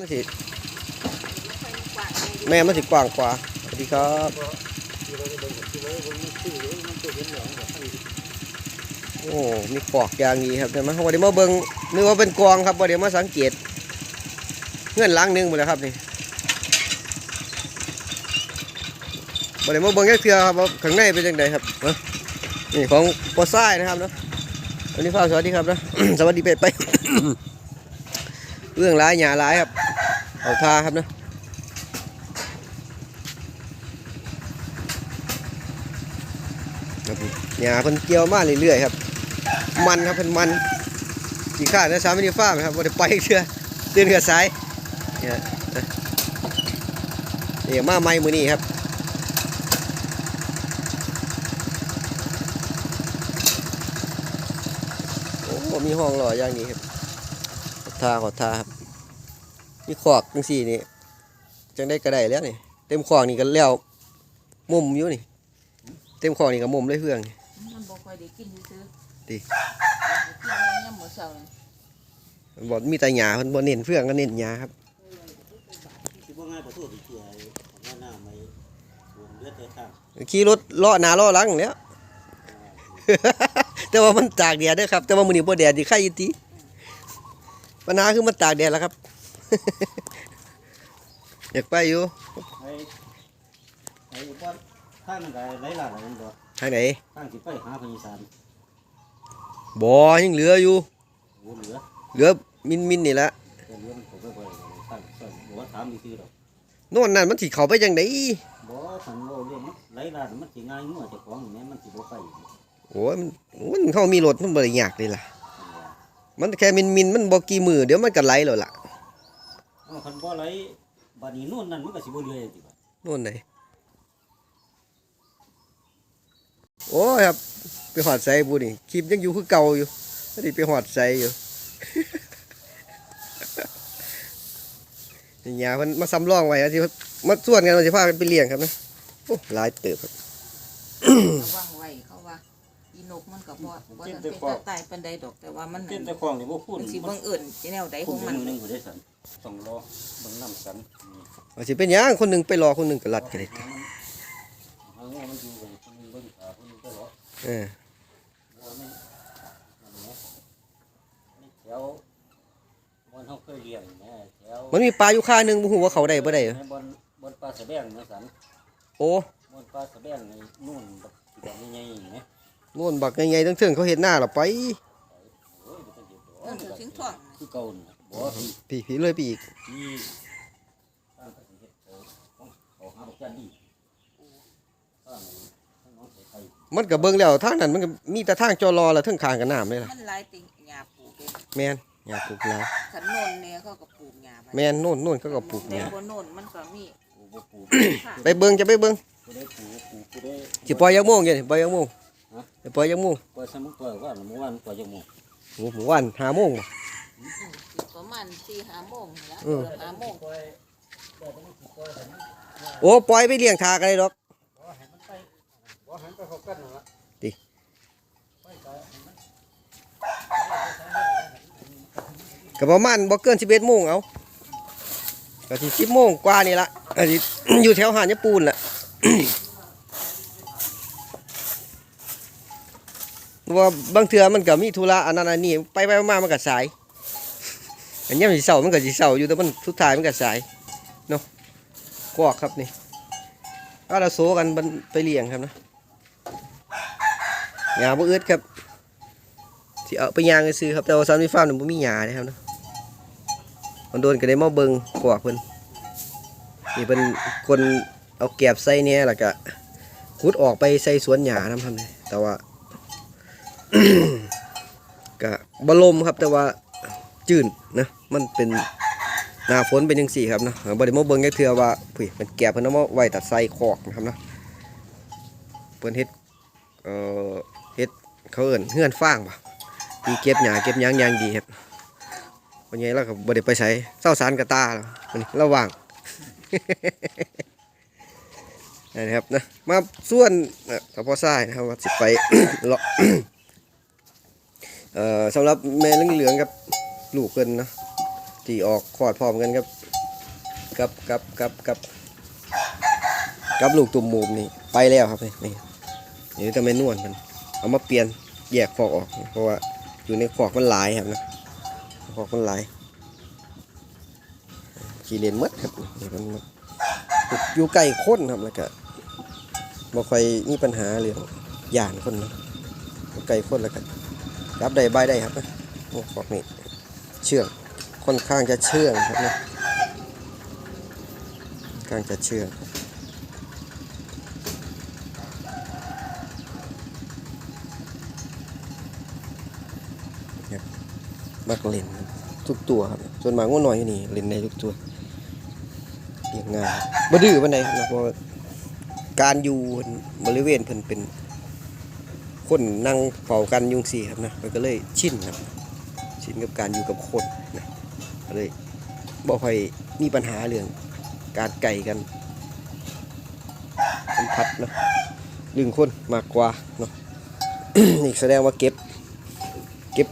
มันสิแม่มันสิกว้างกว่าสวัสดีครับโอ้มีขอกอย่างนี้ครับเดี๋ยวมาวันนี้มาเบิ่งนึกว่าเป็นกองครับวันนี้มาสังเกตเงื่อนล้างหนึงหมดแล้วครับนี่วันนี้มาเบิ่งแค่เทือครับข้างในเป็นยังไงครับนี่ของปอซ้ายนะครับเนาะวันนี้ฟ้ากสวัสดีครับนะสวัสดีไปไปเรื่องร้ายหยาร้ายครับ เอาท่าครับนะหยาเพิ่นเกี่ยวมาเรื่อยๆครับ มันครับเพิ่นมันกี่ข้านะสามมินิฟ้าไหมครับว่าได้ไปเชื่อเตือนกับสายเนี่ยนะนี่มาใหม่มือนี้ครับโอ้มีห้องหล่ออย่างนี้ครับขอทาขอทาครับ นี่ขอกจังสี่นี่จังได้กระไดแล้วนี่เต็มขอกนี่ก็แล้วมุมอยู่นี่ เต็มขอกนี่ก็มุมเลยเพื่องนี่มันบ่ค่อยได้กินซื้อดิกินแล้วยามมื้อเช้านี่มันบอกมีแต่หญ้าเพิ่นบ่เน้นเพื่องก็เน้นหญ้าครับสิบ่ง่ายบ่โทษอีกเที่ยของว่าหน้าไม่รวมเลือดแต่ข้างขี่รถเลาะหน้าเลาะหลังแล้ว แต่ว่ามันตากแดดเด้อครับ แต่ว่ามื้อนี้บ่แดดสิใครอยู่ติปัญหาคือมันตากแดดแล้วครับ อยากไปอยู่ไอ้ไอ้บ่ทางนั้นก็ไหลหลากอะไรนั่นบ่ทางไหนทางสิไปหาพญสารบ่ยังเหลืออยู่โอ้เหลือเหลือมินมินๆนี่แหละแต่เหลือมันก็บ่บ่ทางซ่อนบ่ว่าถามอีกทีดอกโน่นนั่นมันสิเข้าไปจังไดบ่ทันเว้าเรื่องมันไหลหลากมันสิง่ายงัวเจ้าของนี่มันสิบ่ไปโอ้ยมันมันเขามีรถมันบ่ได้ยากเลยล่ะ มันแค่มินมินๆมันบ่กี่มือเดี๋ยวมันก็ไหลแล้วล่ะเอา คันบ่ไหลบัดนี้นู่นนั่นมันก็สิบ่เหลือจังซี่บ่โน่นไหนโอ้ยครับไปหอดใส่บุนี่คลิปยังอยู่คือเก่าอยู่ไม่ได้ไปหอดใส่อยู่นี่ยามันมาซ้ำรองไว้อะที่มาส่วนกันมันจะพากันไปเลี้ยงครับนะโอ้หลายเติบครับระวังไว้เขาว่า อีนกมันก็บ่บ่ทันเป็นตาตายปานใดดอกแต่ว่ามันเต็มแต่ของนี่บ่พูดมันสิบังเอิญที่แนวใดขพูอดงมันมือหนึงบ่ได้สันต้องรอเบิ่งน้ำสันนี่ว่าสิเป็นหยังคนหนึ่งไปรอคนหนึ่งก็รัดกันเลยเอางัวมันอยู่กันคนหนึงเบิ่งขาคนหนึงไปรอเออว่าไม่นั่นแหละนี่แถวบนเขาเคยเลี้ยงนะแถวมันมีปลาอยู่ค่าหนึ่งบ่ฮู้ว่าเขาได้บ่ได้เหรอในบนบนปลาสะแบงนะสันโอ้บนปลาสะแบงในนู่นแบบที่แบบใหญ่ๆนะ โน่นบักใหญ่ๆทั้งเทิงเขาเห็นหน้าเราไปโอ้ยมันจะเก็บตัวนั่นคือถึงท้องคือเก่าน่ะบ่ที่พี่พี่เลยไปอีกที่ตั้งแต่เฮ็ดเขาของเขาหาบักจันดีตั้งตั้งน้องใส่ไข่มันก็เบิ่งแล้วทางนั้นมันก็มีแต่ทางจอรอแล้วเทั้งคางกับน้ำเลยล่ะมันหลายติงหญ้าปลูกเองแม่นอย่าปลูกหลายคันโน่นเนี่ยเขาก็ปลูกหญ้าไว้แม่นโน่นโน่นเขาก็ปลูกแต่เนี่ยบ่โน่นมันก็มีปูบ่ปูไปเบิ่งจะไปเบิ่งปูได้ปูปูปูได้ สิปล่อยยักโมงอยู่นี่ปล่อยยักโมง สิปล่อยยักโมงปล่อยสมุกปล่อยว่าเมื่อวานปล่อยจังหมู่โอ้หมู่วัน5โมงบ่ประมาณ4-5โมงนี่ละอืม5โมงโอ้ปล่อยไปเลี้ยงทากันเลยดอกบ่ให้มันไปบ่ให้มันไปเข้ากันนั่นล่ะติก็ประมาณบ่เกิน11โมงเอาก็สิ10โมงกว่านี่ละก็สิอยู่แถวหาดญี่ปุ่นล่ะ ว่าบางเทื่อมันก็มีธุระอันนั้นอันนี้ไปไปมามันก็สาย อันนี้มันสิเศร้ามันก็สิเศร้าอยู่แต่มันสุดท้ายมันก็สายเนาะกวกครับนี่เอาเราโซกันมันไปเลี้ยงครับนะหญ้าบ่อึดครับสิเอาไปยางซื้อครับแต่ว่าซามมีฟาร์มนี่บ่มีหญ้านะครับนะมันโดนก็ได้มาเบิ่งกวกเพิ่นนี่เพิ่นคนเอาแกบใส่เนี่ยแล้วก็ขุดออกไปใส่สวนหญ้านำทำนี่แต่ว่า ก็บลมครับแต่ว่าจืนนะมันเป็นหน้าฝนเป็นจังสี่ครับนะบริโมเบิ้งแค่เทือว่าผุยมันแก่เพิ่นเอามาไว้ตัดใส่คอกนะครับนะเพิ่นเฮ็ดเอ่อเฮ็ดเขาเอิ้นเฮือนฟางปะมีเก็บหญ้าเก็บยางย่างดีครับวันนี้เราก็บ่ได้ไปใส่เศร้าสารกระตาแล้ววันนี้ระว่างนะครับนะมาส่วนเอ่อสปอซ้ายนะครับว่าสิไปเลาะ เอ่อสำหรับแม่เหลืองๆกับลูกเพิ่นนะที่ออกขอดพร้อมกันกับกับกับกับกับกับลูกตุ่มมูมนี่ไปแล้วครับนี่นี่นี่แต่ไม่นวลมัน เอามาเปลี่ยนแยกฟอกออก เพราะว่าอยู่ในฟอกมันหลายครับนะฟอกมันหลายขี่เลนหมดครับนี่มันอยู่ใกล้คนครับแล้วก็บ่ค่อยมีปัญหาเรื่องย่านคนนะอยู่ใกล้คนแล้วก็ รับได้ใบได้ครับโอ้ฟอกนี่เชื่องค่อนข้างจะเชื่องครับนะค่อนข้างจะเชื่องบมักเล่นทุกตัวครับส่วนหมากง่วงนอยอยู่นี่เล่นในทุกตัวเลี้ยงง่ายบ่ดื้อปานใดครับเพราะการอยู่บริเวณเพิ่นเป็น คนนั่งเฝ้ากันยุงสี่ครับนะมันก็เลยชินครับชินกับการอยู่กับคนนะก็เลยบ่ค่อยมีปัญหาเรื่องการไก่กันสัมผัสเนาะดึงคนมากกว่าเนาะนี่แสดงว่าเก็บ เก็บ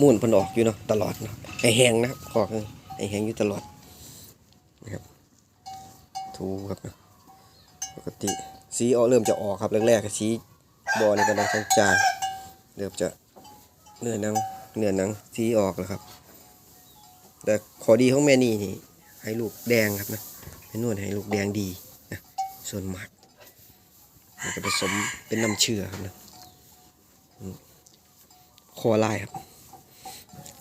มูลเพนออกอยู่เนาะตลอดเนาะไอแหงนะขอกไอแหงอยู่ตลอดนะครับถูครับนะปกติสีออกเริ่มจะออกครับแรกๆก็สี บอนี่กำลังจางๆเริ่มจะเนื้อหนังเนื้อหนังสีออกแล้วครับ แต่ขอดีของแม่นี่นี่ให้ลูกแดงครับนะให้นวดให้ลูกแดงดีนะส่วนมากมันก็ผสมเป็นน้ำเชื่อครับนะคอลายครับ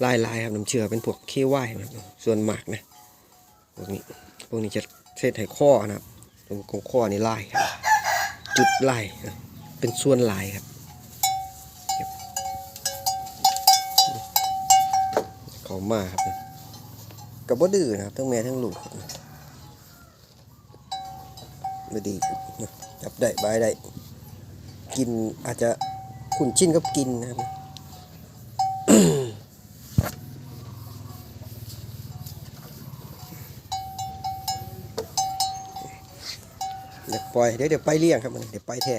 ลายลายครับน้ำเชื่อเป็นพวกเคว่ายครับส่วนหมากนะพวกนี้พวกนี้จะเทศให้ข้อนะครับตรงของข้อนี่ลายครับจุดลายนะ เป็นส่วนลายครับเขามาครับนะกับบ่ดื้อนะครับทั้งแม่ทั้งลูกครับไม่ดีนะจับได้บายได้กินอาจจะขุนชิ้นกับกินนะครับเดี๋ยวปล่อยเดี๋ยวเดี๋ยวไปเลี้ยงครับมันเดี๋ยวไปแท้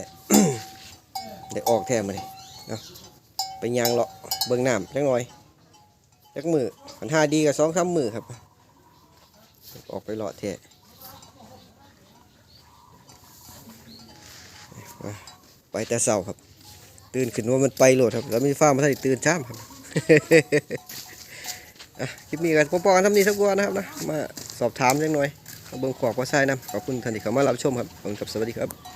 เดี๋ยวออกแท้มาเลยเนาะไปยางเลาะเบิ่งน้ำจังหน่อยจักมือปัญหาดีกับสองสามมือครับ ออกไปหลอดเทะไปแต่เสาครับ ตื่นขึ้นว่ามันไปโหลดครับ แล้วมีฟ้ามาทันตื่นช้ามครับคลิปนี้กันพอๆกันทำนี้สักวันนะครับนะมาสอบถามจังหน่อยเอาเบิ่งขวากว่าใช่นะขอบคุณท่านที่เข้ามารับชมครับขอบคุณกับสวัสดีครับ